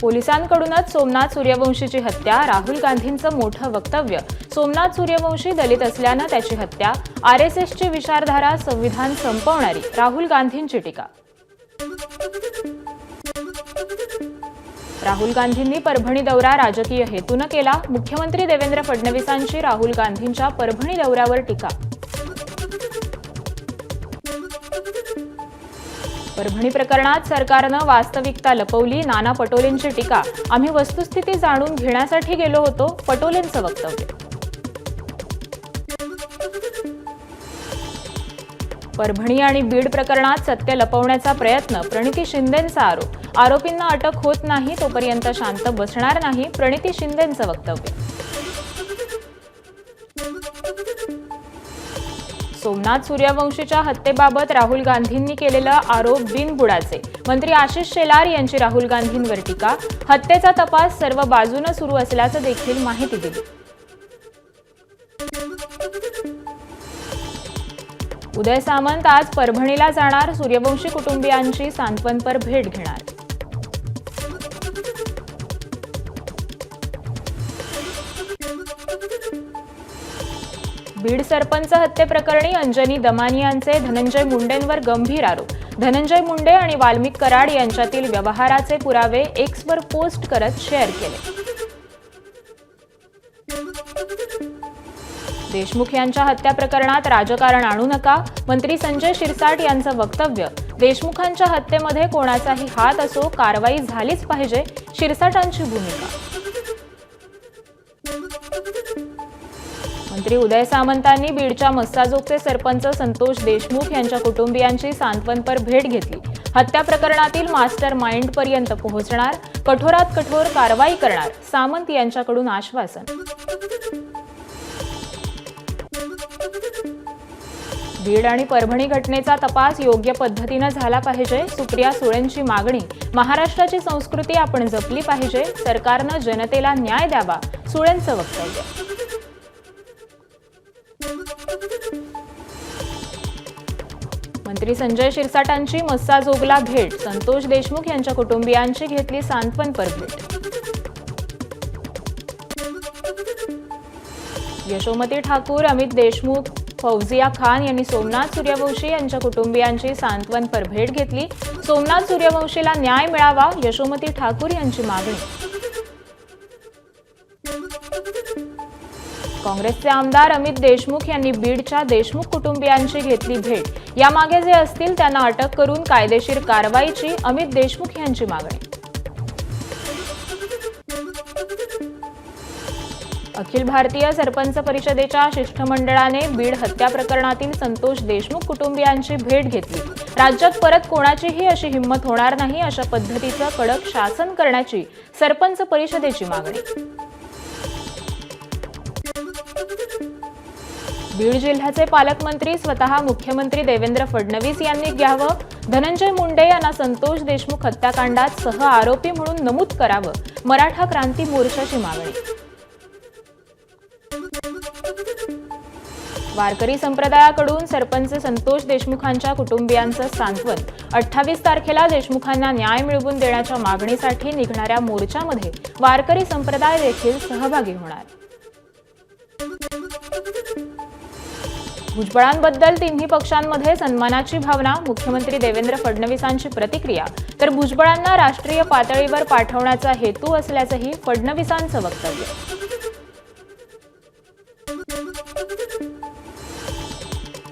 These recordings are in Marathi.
पोलिसांकडूनच सोमनाथ सूर्यवंशीची हत्या राहुल गांधींचं मोठं वक्तव्य. सोमनाथ सूर्यवंशी दलित असल्यानं त्याची हत्या. आर एस एसची विचारधारा संविधान संपवणारी राहुल गांधींची टीका. राहुल गांधींनी परभणी दौरा राजकीय हेतूनं केला. मुख्यमंत्री देवेंद्र फडणवीसांची राहुल गांधींच्या परभणी दौऱ्यावर टीका. परभणी प्रकरणात सरकारनं वास्तविकता लपवली नाना पटोलेंची टीका. आम्ही वस्तुस्थिती जाणून घेण्यासाठी गेलो होतो पटोलेंचं वक्तव्य. परभणी आणि बीड प्रकरणात सत्य लपवण्याचा प्रयत्न प्रणिती शिंदेंचा आरोप. आरोपींना अटक होत नाही तोपर्यंत शांत बसणार नाही प्रणिती शिंदेंचं वक्तव्य. सोमनाथ सूर्यवंशीच्या हत्येबाबत राहुल गांधींनी केलेला आरोप बिनबुडाचे. मंत्री आशिष शेलार यांची राहुल गांधींवर टीका. हत्येचा तपास सर्व बाजूनं सुरू असल्याचं देखील माहिती दिली. उदय सामंत आज परभणीला जाणार. सूर्यवंशी कुटुंबियांची सांत्वनपर भेट घेणार. बीड सरपंच हत्येप्रकरणी अंजनी दमानी यांचे धनंजय मुंडेंवर गंभीर आरोप. धनंजय मुंडे आणि वाल्मिक कराड यांच्यातील व्यवहाराचे पुरावे एक्सवर पोस्ट करत शेअर केले. देशमुख यांच्या हत्या प्रकरणात राजकारण आणू नका. मंत्री संजय शिरसाट यांचं वक्तव्य. देशमुखांच्या हत्येमध्ये कोणाचाही हात असो कारवाई झालीच पाहिजे शिरसाटांची भूमिका. मंत्री उदय सामंतांनी बीडच्या मस्साजोगचे सरपंच संतोष देशमुख यांच्या कुटुंबियांची सांत्वनपर भेट घेतली. हत्या प्रकरणातील मास्टर माइंड पर्यंत पोहोचणार कठोरात कठोर कारवाई करणार सामंत यांच्याकडून आश्वासन. बीड आणि परभणी घटनेचा तपास योग्य पद्धतीनं झाला पाहिजे सुप्रिया सुळेंची मागणी. महाराष्ट्राची संस्कृती आपण जपली पाहिजे सरकारनं जनतेला न्याय द्यावा सुळेंचं वक्तव्य. मंत्री संजय शिरसाटांची मस्साजोगला भेट. संतोष देशमुख यांच्या कुटुंबियांची घेतली सांत्वनपर भेट यशोमती ठाकूर अमित देशमुख फौजिया खान यांनी सोमनाथ सूर्यवंशी यांच्या कुटुंबियांची सांत्वनपर भेट घेतली. सोमनाथ सूर्यवंशीला न्याय मिळावा यशोमती ठाकूर यांची मागणी. काँग्रेसचे आमदार अमित देशमुख यांनी बीडच्या देशमुख कुटुंबियांची घेतली भेट. यामागे जे असतील त्यांना अटक करून कायदेशीर कारवाईची अमित देशमुख यांची मागणी. अखिल भारतीय सरपंच परिषदेच्या शिष्टमंडळाने बीड हत्या प्रकरणातील संतोष देशमुख कुटुंबियांची भेट घेतली. राज्यात परत कोणाचीही अशी हिंमत होणार नाही अशा पद्धतीचं कडक शासन करण्याची सरपंच परिषदेची मागणी. बीड जिल्ह्याचे पालकमंत्री स्वतः मुख्यमंत्री देवेंद्र फडणवीस यांनी घ्यावं. धनंजय मुंडे यांना संतोष देशमुख हत्याकांडात सह आरोपी म्हणून नमूद करावं. मराठा क्रांती मोर्चाची मागणी. वारकरी संप्रदायाकडून सरपंच संतोष देशमुखांच्या कुटुंबियांचं सांत्वन. अठ्ठावीस तारखेला देशमुखांना न्याय मिळवून देण्याच्या मागणीसाठी निघणाऱ्या मोर्चामध्ये वारकरी संप्रदाय देखील सहभागी होणार. भुजबळांबद्दल तिन्ही पक्षांमध्ये सन्मानाची भावना मुख्यमंत्री देवेंद्र फडणवीसांची प्रतिक्रिया तर भुजबळांना राष्ट्रीय पातळीवर पाठवण्याचा हेतू असल्याचंही फडणवीसांचं वक्तव्य.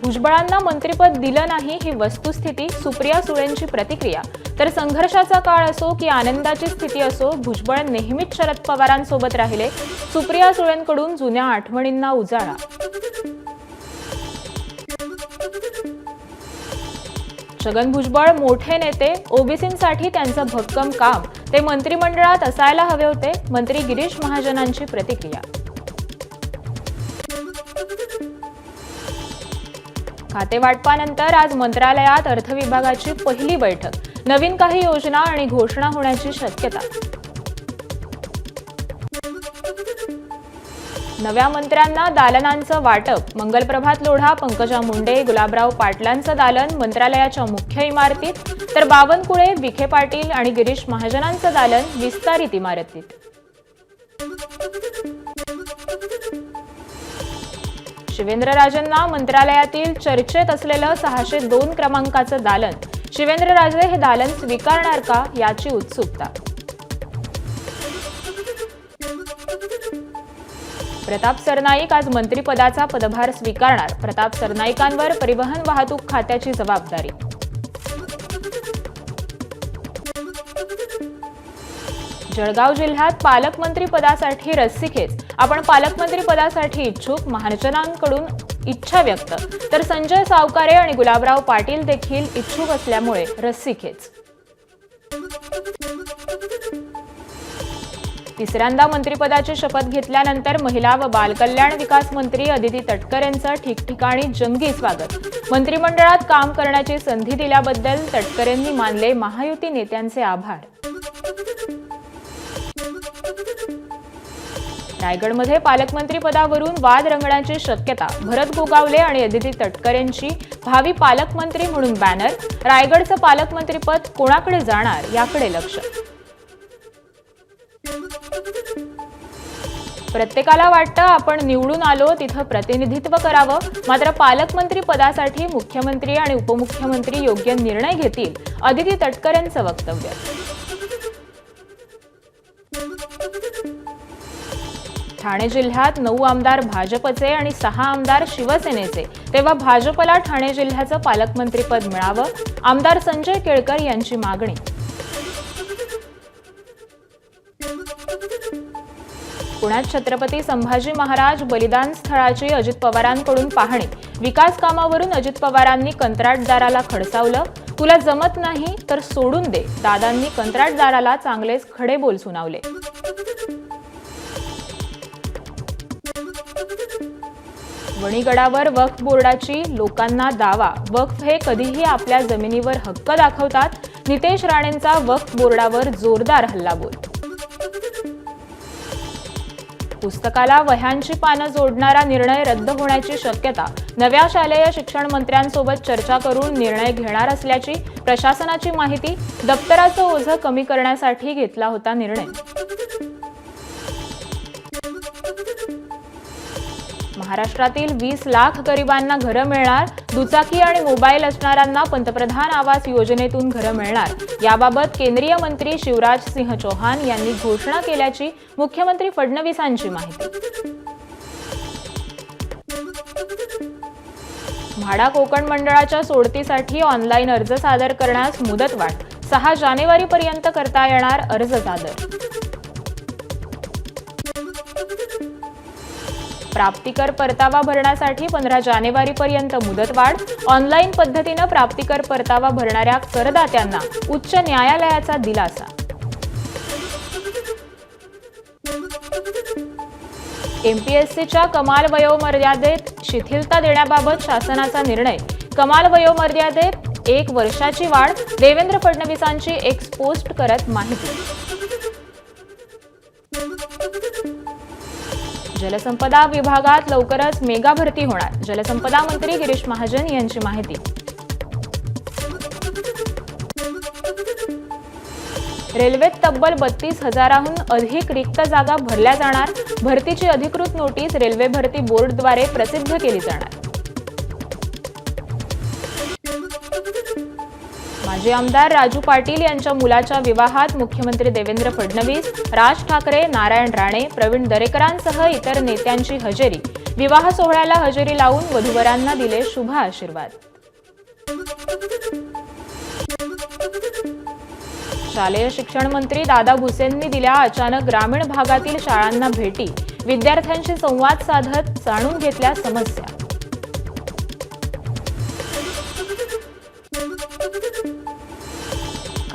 भुजबळांना मंत्रिपद दिलं नाही ही वस्तुस्थिती सुप्रिया सुळेंची प्रतिक्रिया. तर संघर्षाचा काळ असो की आनंदाची स्थिती असो भुजबळ नेहमीच शरद पवारांसोबत राहिले. सुप्रिया सुळेंकडून जुन्या आठवणींना उजाळा. छगन भुजबळ मोठे नेते ओबीसींसाठी त्यांचं भक्कम काम. ते मंत्रिमंडळात असायला हवे होते. मंत्री गिरीश महाजनांची प्रतिक्रिया. खातेवाटपानंतर आज मंत्रालयात अर्थविभागाची पहिली बैठक. नवीन काही योजना आणि घोषणा होण्याची शक्यता. नव्या मंत्र्यांना दालनांचं वाटप. मंगलप्रभात लोढा पंकजा मुंडे गुलाबराव पाटलांचं दालन मंत्रालयाच्या मुख्य इमारतीत. तर बावनकुळे विखे पाटील आणि गिरीश महाजनांचं दालन विस्तारित इमारतीत. शिवेंद्रराजेंना मंत्रालयातील चर्चेत असलेलं सहाशे दोन क्रमांकाचं दालन. शिवेंद्रराजे हे दालन स्वीकारणार का याची उत्सुकता. प्रताप सरनाईक आज मंत्रिपदाचा पदभार स्वीकारणार. प्रताप सरनाईकांवर परिवहन वाहतूक खात्याची जबाबदारी. जळगाव जिल्ह्यात पालकमंत्री पदासाठी रस्सीखेच. आपण पालकमंत्री पदासाठी इच्छुक महाजनांकडून इच्छा व्यक्त. तर संजय सावकारे आणि गुलाबराव पाटील देखील इच्छुक असल्यामुळे रस्सीखेच. तिसऱ्यांदा मंत्रिपदाची शपथ घेतल्यानंतर महिला व बालकल्याण विकास मंत्री अदिती तटकर यांचं ठिकठिकाणी जंगी स्वागत. मंत्रिमंडळात काम करण्याची संधी दिल्याबद्दल तटकर यांनी मानले महायुती नेत्यांचे आभार. रायगडमध्ये पालकमंत्री पदावरून वाद रंगण्याची शक्यता भरत गोगावले आणि अदिती तटकर यांची भावी पालकमंत्री म्हणून बॅनर. रायगडचं पालकमंत्रीपद कोणाकडे जाणार याकडे लक्ष. प्रत्येकाला वाटतं आपण निवडून आलो तिथं प्रतिनिधित्व करावं. मात्र पालकमंत्री पदासाठी मुख्यमंत्री आणि उपमुख्यमंत्री योग्य निर्णय घेतील अदिती तटकर यांचं वक्तव्य. ठाणे जिल्ह्यात नऊ आमदार भाजपचे आणि सहा आमदार शिवसेनेचे. तेव्हा भाजपला ठाणे जिल्ह्याचं पालकमंत्रीपद मिळावं. आमदार संजय केळकर यांची मागणी. पुण्यात छत्रपती संभाजी महाराज बलिदान स्थळाची अजित पवारांकडून पाहणी. विकास कामावरून अजित पवारांनी कंत्राटदाराला खडसावलं. तुला जमत नाही तर सोडून दे. दादांनी कंत्राटदाराला चांगलेच खडे बोल सुनावले. वणीगडावर वक्फ बोर्डाची लोकांना दावा. वक्फ हे कधीही आपल्या जमिनीवर हक्क दाखवतात. नितेश राणेंचा वक्फ बोर्डावर जोरदार हल्लाबोल. पुस्तकाला वह्यांची पानं जोडणारा निर्णय रद्द होण्याची शक्यता नव्या शालेय शिक्षण मंत्र्यांसोबत चर्चा करून निर्णय घेणार असल्याची प्रशासनाची माहिती दप्तराचं ओझं कमी करण्यासाठी घेतला होता निर्णय. महाराष्ट्रातील वीस लाख गरिबांना घरं मिळणार दुचाकी आणि मोबाईल असणाऱ्यांना पंतप्रधान आवास योजनेतून घरं मिळणार. याबाबत केंद्रीय मंत्री शिवराज सिंह चौहान यांनी घोषणा केल्याची मुख्यमंत्री फडणवीसांची माहिती. म्हाडा कोकण मंडळाच्या सोडतीसाठी ऑनलाईन अर्ज सादर करण्यास मुदतवाढ सहा जानेवारीपर्यंत करता येणार अर्ज सादर प्राप्तिकर परतावा भरण्यासाठी पंधरा जानेवारीपर्यंत मुदतवाढ. ऑनलाईन पद्धतीनं प्राप्तिकर परतावा भरणाऱ्या करदात्यांना उच्च न्यायालयाचा दिलासा. एमपीएससीच्या कमाल वयोमर्यादेत शिथिलता देण्याबाबत शासनाचा निर्णय. कमाल वयोमर्यादेत एक वर्षाची वाढ देवेंद्र फडणवीसांची एक्स पोस्ट करत माहिती. जलसंपदा विभागात लवकरच मेगा भरती होणार. जलसंपदा मंत्री गिरीश महाजन यांची माहिती. रेल्वेत तब्बल बत्तीस हजाराहून अधिक रिक्त जागा भरल्या जाणार. भरतीची अधिकृत नोटीस रेल्वे भरती बोर्डद्वारे प्रसिद्ध केली जाणार. माजी आमदार राजू पाटील यांच्या मुलाच्या विवाहात मुख्यमंत्री देवेंद्र फडणवीस राज ठाकरे नारायण राणे प्रवीण दरेकरांसह इतर नेत्यांची हजेरी. विवाह सोहळ्याला हजेरी लावून वधूवरांना दिले शुभ आशीर्वाद. शालेय शिक्षण मंत्री दादा भुसेंनी दिल्या अचानक ग्रामीण भागातील शाळांना भेटी. विद्यार्थ्यांशी संवाद साधत जाणून घेतल्या समस्या.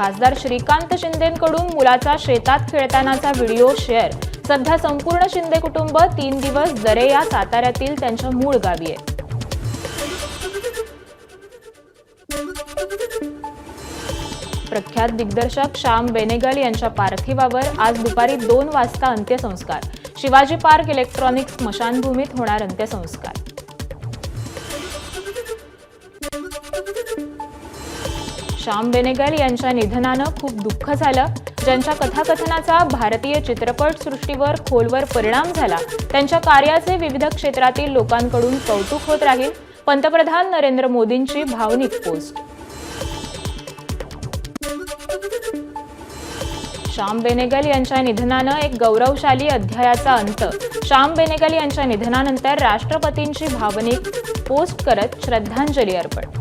खासदार श्रीकांत शिंदेकडून मुलाचा शेतात खेळतानाचा व्हिडिओ शेअर. सध्या संपूर्ण शिंदे कुटुंब तीन दिवस जरे या साताऱ्यातील त्यांच्या मूळ गावी आहे. प्रख्यात दिग्दर्शक श्याम बेनेगल यांच्या पार्थिवावर आज दुपारी दोन वाजता अंत्यसंस्कार. शिवाजी पार्क इलेक्ट्रॉनिक स्मशानभूमीत होणार अंत्यसंस्कार. श्याम बेनेगल यांच्या निधनानं खूप दुःख झालं. ज्यांच्या कथाकथनाचा भारतीय चित्रपट सृष्टीवर खोलवर परिणाम झाला. त्यांच्या कार्याचे विविध क्षेत्रातील लोकांकडून कौतुक होत राहील. पंतप्रधान नरेंद्र मोदींची भावनिक पोस्ट. श्याम बेनेगल यांच्या निधनानं एक गौरवशाली अध्यायाचा अंत. श्याम बेनेगल यांच्या निधनानंतर राष्ट्रपतींची भावनिक पोस्ट करत श्रद्धांजली अर्पण.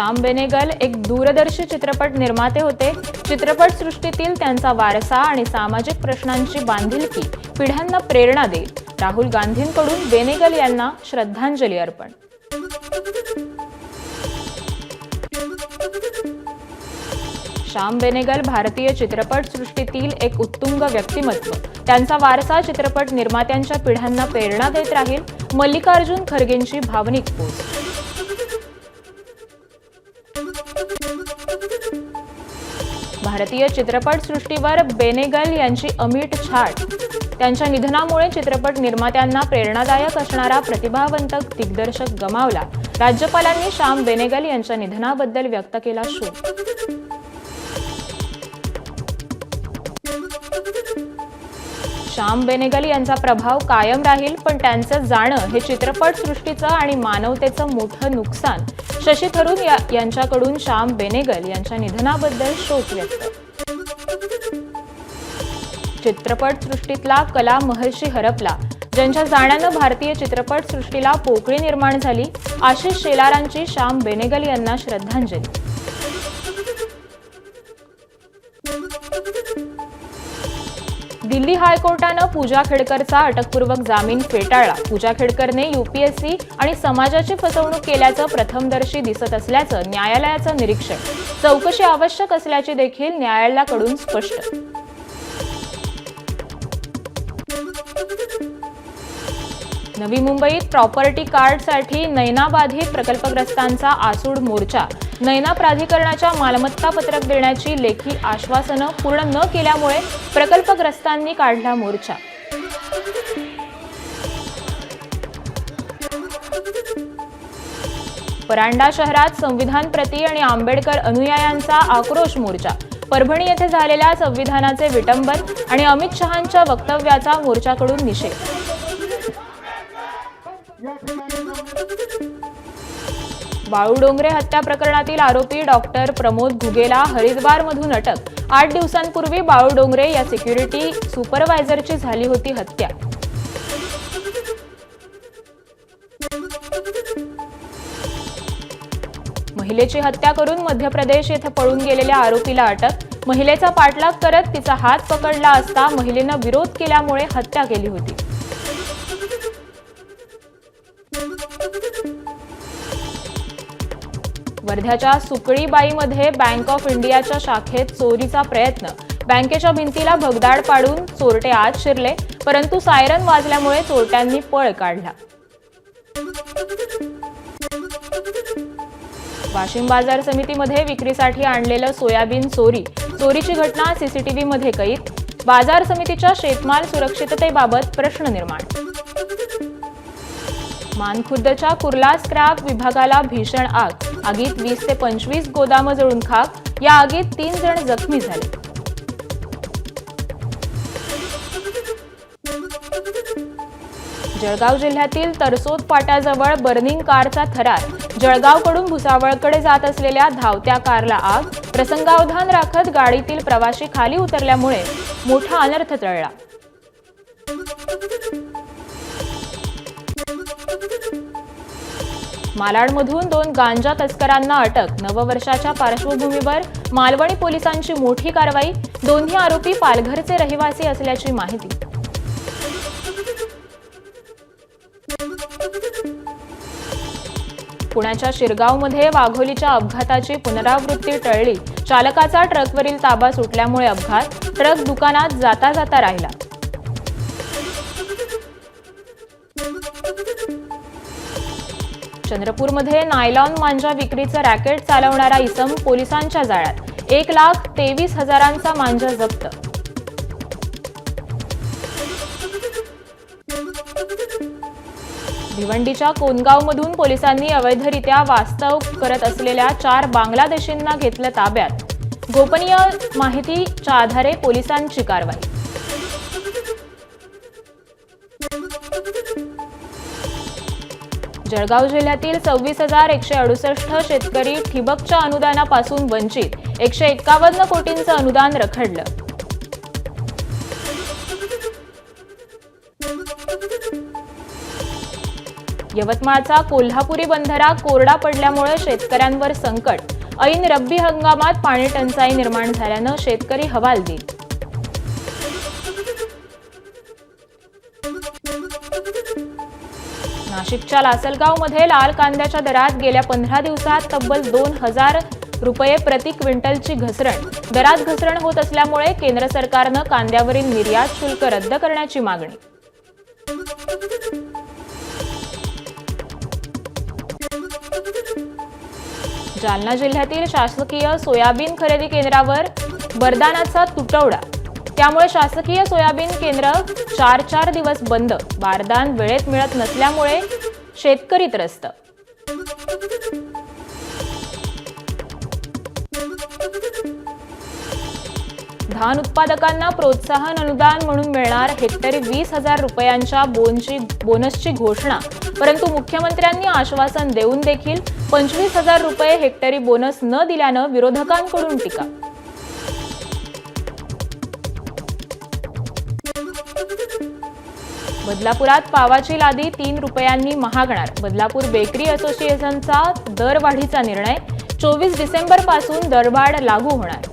श्याम बेनेगल एक दूरदर्शी चित्रपट निर्माते होते. चित्रपट सृष्टीतील त्यांचा वारसा आणि सामाजिक प्रश्नांची बांधिलकी पिढ्यांना प्रेरणा देईल. राहुल गांधींकडून बेनेगल यांना श्रद्धांजली अर्पण. श्याम बेनेगल भारतीय चित्रपटसृष्टीतील एक उत्तुंग व्यक्तिमत्व. त्यांचा वारसा चित्रपट निर्मात्यांच्या पिढ्यांना प्रेरणा देत राहील. मल्लिकार्जुन खरगेंची भावनिक पोस्ट भारतीय चित्रपटसृष्टीवर बेनेगल यांची अमीट छाट. त्यांच्या निधनामुळे चित्रपट निर्मात्यांना प्रेरणादायक असणारा प्रतिभावंत दिग्दर्शक गमावला. राज्यपालांनी श्याम बेनेगल यांच्या निधनाबद्दल व्यक्त केला शोक. श्याम बेनेगल यांचा प्रभाव कायम राहील पण त्यांचं जाणं हे चित्रपटसृष्टीचं आणि मानवतेचं मोठं नुकसान. शशी थरूर या- यांच्याकडून श्याम बेनेगल यांच्या निधनाबद्दल शोक व्यक्त. चित्रपटसृष्टीतला कला महर्षी हरपला ज्यांच्या जाण्यानं भारतीय चित्रपटसृष्टीला पोकळी निर्माण झाली आशिष शेलारांची श्याम बेनेगल यांना श्रद्धांजली. दिल्ली हायकोर्टानं पूजा खेडकरचा अटकपूर्वक जामीन फेटाळला. पूजा खेडकरने युपीएससी आणि समाजाची फसवणूक केल्याचं प्रथमदर्शी दिसत असल्याचं न्यायालयाचं निरीक्षण. चौकशी आवश्यक असल्याची देखील न्यायालयाकडून स्पष्ट नवी मुंबईत प्रॉपर्टी कार्डसाठी नैनाबाधित प्रकल्पग्रस्तांचा आसूड मोर्चा. नैना प्राधिकरणाच्या मालमत्ता पत्रक देण्याची लेखी आश्वासनं पूर्ण न केल्यामुळे प्रकल्पग्रस्तांनी काढला मोर्चा. परांडा शहरात संविधान प्रती आणि आंबेडकर अनुयायांचा आक्रोश मोर्चा. परभणी येथे झालेल्या संविधानाचे विटंबन आणि अमित शहांच्या वक्तव्याचा मोर्चाकडून निषेध. बाळू डोंगरे हत्या प्रकरणातील आरोपी डॉक्टर प्रमोद घुगेला हरिद्वारमधून अटक. आठ दिवसांपूर्वी बाळू डोंगरे या सिक्युरिटी सुपरवायझरची झाली होती हत्या. महिलेची हत्या करून मध्य प्रदेश येथे पळून गेलेल्या आरोपीला अटक. महिलेचा पाठलाग करत तिचा हात पकडला असता महिलेनं विरोध केल्यामुळे हत्या केली होती. वर्ध्याच्या सुकळीबाईमध्ये बँक ऑफ इंडियाच्या शाखेत चोरीचा प्रयत्न. बँकेच्या भिंतीला भगदाड पाडून चोरटे आत शिरले परंतु सायरन वाजल्यामुळे चोरट्यांनी पळ काढला. वाशिम बाजार समितीमध्ये विक्रीसाठी आणलेलं सोयाबीन चोरी. चोरीची घटना सीसीटीव्हीमध्ये कैद. बाजार समितीच्या शेतमाल सुरक्षिततेबाबत प्रश्न निर्माण. मानखुर्दच्या कुर्ला स्क्रॅप विभागाला भीषण आग. आगीत वीस ते पंचवीस गोदामं जळून खाक या आगीत तीन जण जखमी झाले. जळगाव जिल्ह्यातील तरसोद फाट्याजवळ बर्निंग कारचा थरार. जळगावकडून भुसावळकडे जात असलेल्या धावत्या कारला आग प्रसंगावधान राखत गाडीतील प्रवाशी खाली उतरल्यामुळे मोठा अनर्थ टळला. मालाडमधून दोन गांजा तस्करांना अटक. नववर्षाच्या पार्श्वभूमीवर मालवणी पोलिसांची मोठी कारवाई. दोन्ही आरोपी पालघरचे रहिवासी असल्याची माहिती. पुण्याच्या शिरगावमध्ये वाघोलीच्या अपघाताची पुनरावृत्ती टळली. चालकाचा ट्रकवरील ताबा सुटल्यामुळे अपघात. ट्रक दुकानात जाता जाता राहिला. चंद्रपूरमध्ये नायलॉन मांजा विक्रीचं रॅकेट चालवणारा इसम पोलिसांच्या जाळ्यात. एक लाख तेवीस हजारांचा मांजा जप्त. भिवंडीच्या कोनगावमधून पोलिसांनी अवैधरित्या वास्तव करत असलेल्या चार बांगलादेशींना घेतलं ताब्यात. गोपनीय माहितीच्या आधारे पोलिसांची कारवाई. जळगाव जिल्ह्यातील सव्वीस हजार एकशे अडुसष्ट शेतकरी ठिबकच्या अनुदानापासून वंचित. एकशे एक्कावन्न कोटींचं अनुदान रखडलं. यवतमाळचा कोल्हापुरी बंधारा कोरडा पडल्यामुळे शेतकऱ्यांवर संकट. ऐन रब्बी हंगामात पाणी टंचाई निर्माण झाल्यानं शेतकरी हवालदिल. नाशिकच्या लासलगावमध्ये लाल कांद्याच्या दरात गेल्या पंधरा दिवसात तब्बल दोन हजार रुपये प्रति क्विंटलची घसरण. दरात घसरण होत असल्यामुळे केंद्र सरकारनं कांद्यावरील निर्यात शुल्क रद्द करण्याची मागणी. जालना जिल्ह्यातील शासकीय सोयाबीन खरेदी केंद्रावर बरदानाचा तुटवडा. त्यामुळे शासकीय सोयाबीन केंद्र चार चार दिवस बंद. बारदान वेळेत मिळत नसल्यामुळे शेतकरी त्रस्त. धान उत्पादकांना प्रोत्साहन अनुदान म्हणून मिळणार हेक्टरी वीस हजार रुपयांच्या बोनची बोनसची घोषणा. परंतु मुख्यमंत्र्यांनी आश्वासन देऊन देखील पंचवीस हजार रुपये हेक्टरी बोनस न दिल्यानं विरोधकांकडून टीका. बदलापुरात पावाची लादी तीन रुपयांनी महागणार. बदलापूर बेकरी असोसिएशनचा दरवाढीचा निर्णय चोवीस डिसेंबरपासून दरवाढ लागू होणार.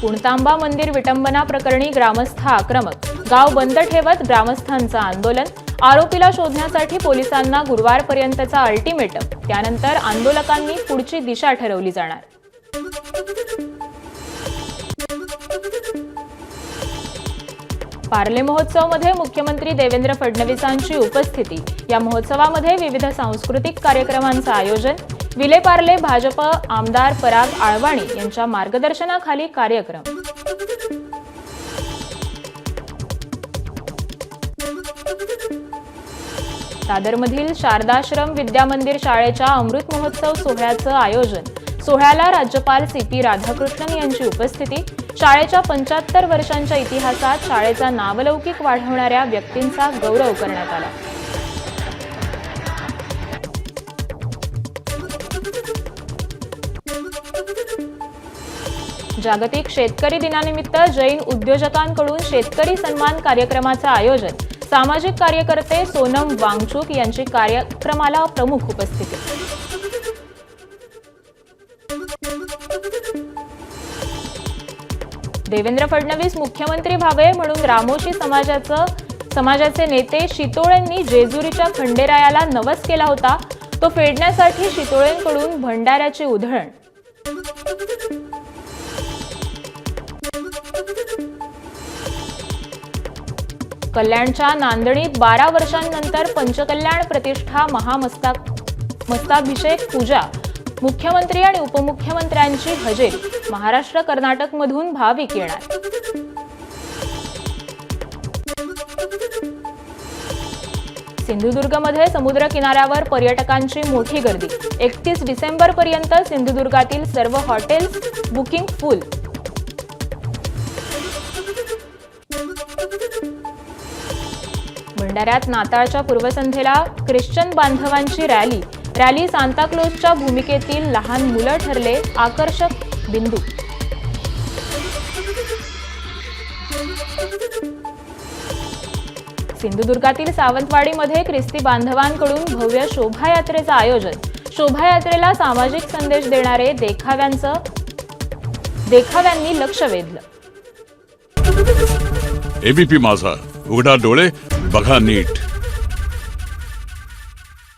पुणतांबा मंदिर विटंबना प्रकरणी ग्रामस्थ आक्रमक. गाव बंद ठेवत ग्रामस्थांचं आंदोलन. आरोपीला शोधण्यासाठी पोलिसांना गुरुवारपर्यंतचा अल्टिमेटम. त्यानंतर आंदोलकांनी पुढची दिशा ठरवली जाणार. पार्ले महोत्सवमध्ये मुख्यमंत्री देवेंद्र फडणवीसांची उपस्थिती. या महोत्सवामध्ये विविध सांस्कृतिक कार्यक्रमांचं आयोजन. विले पार्ले भाजप आमदार पराग आळवाणी यांच्या मार्गदर्शनाखाली कार्यक्रम. दादरमधील शारदाश्रम विद्यामंदिर शाळेच्या अमृत महोत्सव सोहळ्याचं आयोजन. सोहळ्याला राज्यपाल सी पी राधाकृष्णन यांची उपस्थिती. शाळेच्या पंच्याहत्तर वर्षांच्या इतिहासात शाळेचा नावलौकिक वाढवणाऱ्या व्यक्तींचा गौरव करण्यात आला. जागतिक शेतकरी दिनानिमित्त जैन उद्योजकांकडून शेतकरी सन्मान कार्यक्रमाचं आयोजन सामाजिक कार्यकर्ते सोनम वांगचूक यांची कार्यक्रमाला प्रमुख उपस्थिती देवेंद्र फडणवीस मुख्यमंत्री व्हावे म्हणून रामोशी समाजाचं समाजाचे नेते शितोळेंनी जेजुरीच्या खंडेरायाला नवस केला होता. तो फेडण्यासाठी शितोळेंकडून भंडाऱ्याचे उधळण. कल्याणच्या नांदणीत बारा वर्षांनंतर पंचकल्याण प्रतिष्ठा महामस्ता मस्ताभिषेक पूजा. मुख्यमंत्री आणि उपमुख्यमंत्र्यांची हजेरी. महाराष्ट्र कर्नाटकमधून भाविक येणार. सिंधुदुर्गमध्ये समुद्र किनाऱ्यावर पर्यटकांची मोठी गर्दी. एकतीस डिसेंबर पर्यंत सिंधुदुर्गातील सर्व हॉटेल्स बुकिंग फुल. भंडाऱ्यात नाताळच्या पूर्वसंध्येला ख्रिश्चन बांधवांची रॅली. रॅली सांताक्लोजच्या भूमिकेतील लहान मुलं ठरले आकर्षक बिंदू. सिंधुदुर्गातील सावंतवाडीमध्ये ख्रिस्ती बांधवांकडून भव्य शोभायात्रेचं आयोजन. शोभायात्रेला सामाजिक संदेश देणारे देखाव्यांचं देखाव्यांनी लक्ष वेधलं. एबीपी माझा. उघडा डोळे बघा नीट.